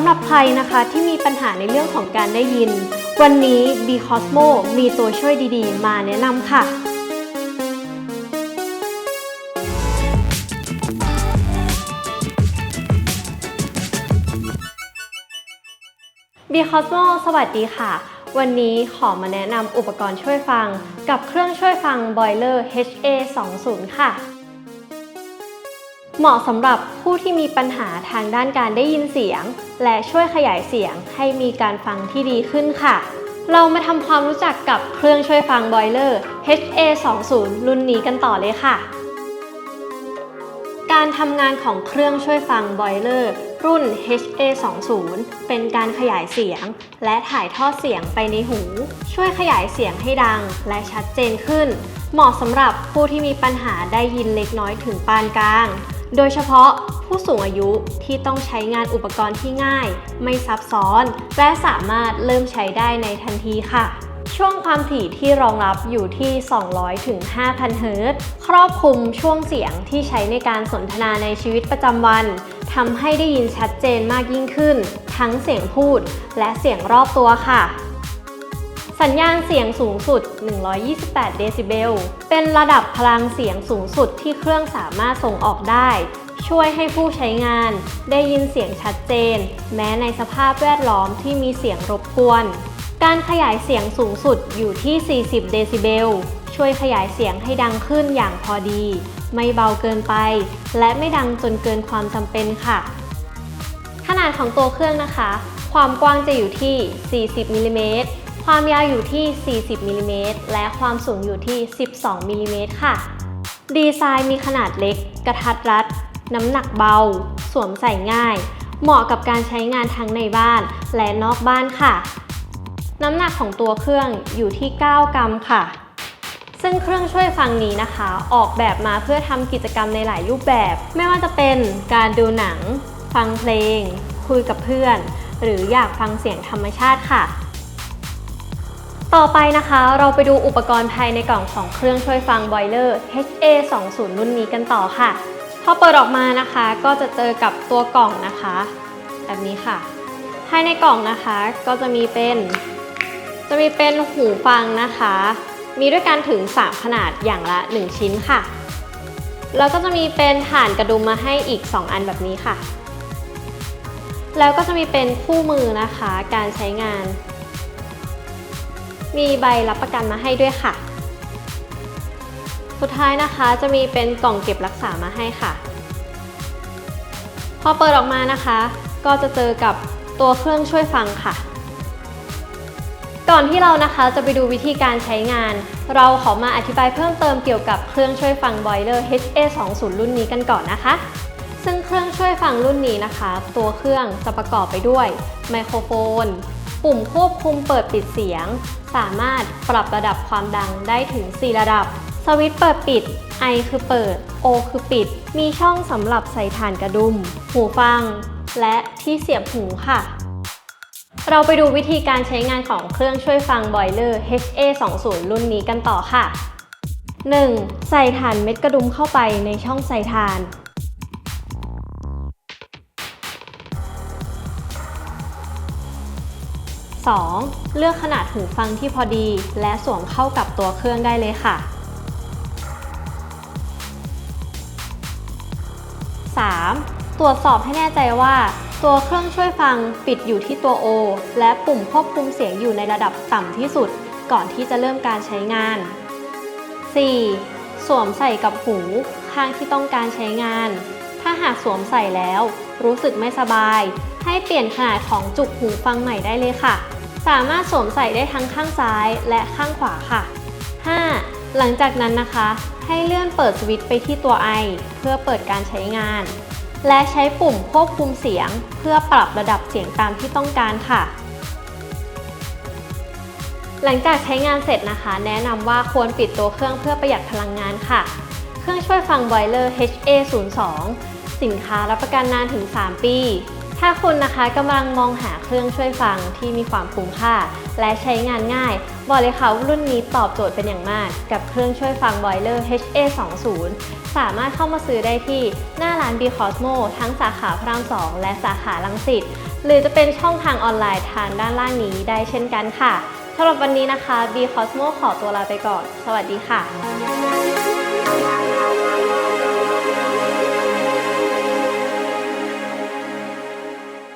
ำหรับใครนะคะที่มีปัญหาในเรื่องของการได้ยิน วันนี้ B Cosmo มีตัวช่วยดีๆ มาแนะนำค่ะ B Cosmo สวัสดีค่ะ วันนี้ขอมาแนะนำอุปกรณ์ช่วยฟัง กับเครื่องช่วยฟัง Boiler HA20 ค่ะ เหมาะสำหรับผู้ที่มีปัญหาทางด้านการได้ยินเสียง และช่วยขยายเสียงให้มีการฟังที่ดีขึ้นค่ะ เรามาทำความรู้จักกับเครื่องช่วยฟัง Boiler HA20 รุ่นนี้กันต่อเลยค่ะ การทำงานของเครื่องช่วยฟัง Boiler รุ่น HA20 เป็นการขยายเสียง และถ่ายทอดเสียงไปในหู ช่วยขยายเสียงให้ดังและชัดเจนขึ้น เหมาะสำหรับผู้ที่มีปัญหาได้ยินเล็กน้อยถึงปานกลาง โดยเฉพาะผู้สูงอายุที่ต้องใช้งานอุปกรณ์ที่ง่าย ไม่ซับซ้อน และสามารถเริ่มใช้ได้ในทันทีค่ะ ช่วงความถี่ที่รองรับอยู่ที่ 200 ถึง 5,000 เฮิรตซ์ครอบคลุมช่วงเสียงที่ใช้ในการสนทนาในชีวิตประจำวันทำให้ได้ยินชัดเจนมากยิ่งขึ้น ทั้งเสียงพูดและเสียงรอบตัวค่ะ สัญญาณเสียงสูงสุด 128 เดซิเบล เป็นระดับพลังเสียงสูงสุดที่เครื่องสามารถส่งออกได้ ช่วยให้ผู้ใช้งานได้ยินเสียงชัดเจน แม้ในสภาพแวดล้อมที่มีเสียงรบกวน การขยายเสียงสูงสุดอยู่ที่ 40 เดซิเบล ช่วยขยายเสียงให้ดังขึ้นอย่างพอดี ไม่เบาเกินไป และไม่ดังจนเกินความจำเป็นค่ะ ขนาดของตัวเครื่องนะคะ ความกว้างจะอยู่ที่ 40มิลลิเมตร ความยาวอยู่ที่ 40มิลลิเมตรและความสูงอยู่ที่ 12มิลลิเมตรค่ะ ดีไซน์มีขนาดเล็ก กระทัดรัด น้ำหนักเบา สวมใส่ง่าย เหมาะกับการใช้งานทั้งในบ้านและนอกบ้านค่ะ น้ำหนักของตัวเครื่องอยู่ที่ 9 กรัมค่ะ ซึ่งเครื่องช่วยฟังนี้นะคะ ออกแบบมาเพื่อทำกิจกรรมในหลายรูปแบบ ไม่ว่าจะเป็นการดูหนัง ฟังเพลง คุยกับเพื่อน หรืออยากฟังเสียงธรรมชาติค่ะ ต่อไปนะคะเราไปดูอุปกรณ์ภายในกล่องของเครื่องช่วยฟัง Boiler HA20 รุ่นนี้กันต่อค่ะ พอเปิดออกมานะคะก็จะเจอกับตัวกล่องนะคะ แบบนี้ค่ะ ภายในกล่องนะคะก็จะมีเป็น จะมีเป็นหูฟังนะคะ มีด้วยกันถึง 3 ขนาดอย่างละ 1 ชิ้นค่ะ แล้วก็จะมีเป็นฐานกระดุมมาให้อีก 2 อันแบบนี้ค่ะ แล้วก็จะมีเป็นคู่มือนะคะการใช้งาน มีใบรับประกันมาให้ด้วยค่ะ สุดท้ายนะคะจะมีเป็นกล่องเก็บรักษามาให้ค่ะ พอเปิดออกมานะคะ ก็จะเจอกับตัวเครื่องช่วยฟังค่ะ ก่อนที่เรานะคะจะไปดูวิธีการใช้งาน เราขอมาอธิบายเพิ่มเติมเกี่ยวกับเครื่องช่วยฟัง Boiler HA20 รุ่นนี้กันก่อนนะคะซึ่งเครื่องช่วยฟังรุ่นนี้นะคะ ตัวเครื่องจะประกอบไปด้วยไมโครโฟน ปุ่มควบคุมเปิดปิดเสียง สามารถปรับระดับความดังได้ถึง 4 ระดับ สวิตช์เปิดปิด I คือเปิด O คือปิด มีช่องสำหรับใส่ฐานกระดุม หูฟัง และที่เสียบหูค่ะ เราไปดูวิธีการใช้งานของเครื่องช่วยฟัง Boiler HA20 รุ่นนี้กันต่อค่ะ 1. ใส่ฐานเม็ดกระดุมเข้าไปในช่องใส่ฐาน 2. เลือกขนาดหูฟังที่พอดี และสวมเข้ากับตัวเครื่องได้เลยค่ะ 3. ตรวจสอบให้แน่ใจว่า ตัวเครื่องช่วยฟังปิดอยู่ที่ตัว O และปุ่มควบคุมเสียงอยู่ในระดับต่ำที่สุด ก่อนที่จะเริ่มการใช้งาน 4. สวมใส่กับหู ข้างที่ต้องการใช้งาน ถ้าหากสวมใส่แล้ว รู้สึกไม่สบาย ให้เปลี่ยนขนาดของจุกหูฟังใหม่ได้เลยค่ะ สามารถสวมใส่ได้ทั้งข้างซ้ายและข้างขวาค่ะ 5. หลังจากนั้นนะคะ ให้เลื่อนเปิดสวิตช์ไปที่ตัว I เพื่อเปิดการใช้งาน และใช้ปุ่มควบคุมเสียง เพื่อปรับระดับเสียงตามที่ต้องการค่ะ หลังจากใช้งานเสร็จนะคะ แนะนำว่าควรปิดตัวเครื่องเพื่อประหยัดพลังงานค่ะ เครื่องช่วยฟัง Boiler HA02 สินค้ารับประกันนานถึง 3 ปี ถ้าคุณนะคะกำลังมองหาเครื่องช่วยฟังที่มีความคุ้มค่า และใช้งานง่าย บอกเลยค่ะว่ารุ่นนี้ตอบโจทย์เป็นอย่างมาก กับเครื่องช่วยฟัง Boiler HA20 สามารถเข้ามาซื้อได้ที่หน้าร้าน B Cosmo ทั้งสาขาพระราม 2 และสาขาลังสิตหรือจะเป็นช่องทางออนไลน์ทางด้านล่างนี้ได้เช่นกันค่ะสำหรับวันนี้นะคะ B Cosmo ขอตัวลาไปก่อน สวัสดีค่ะ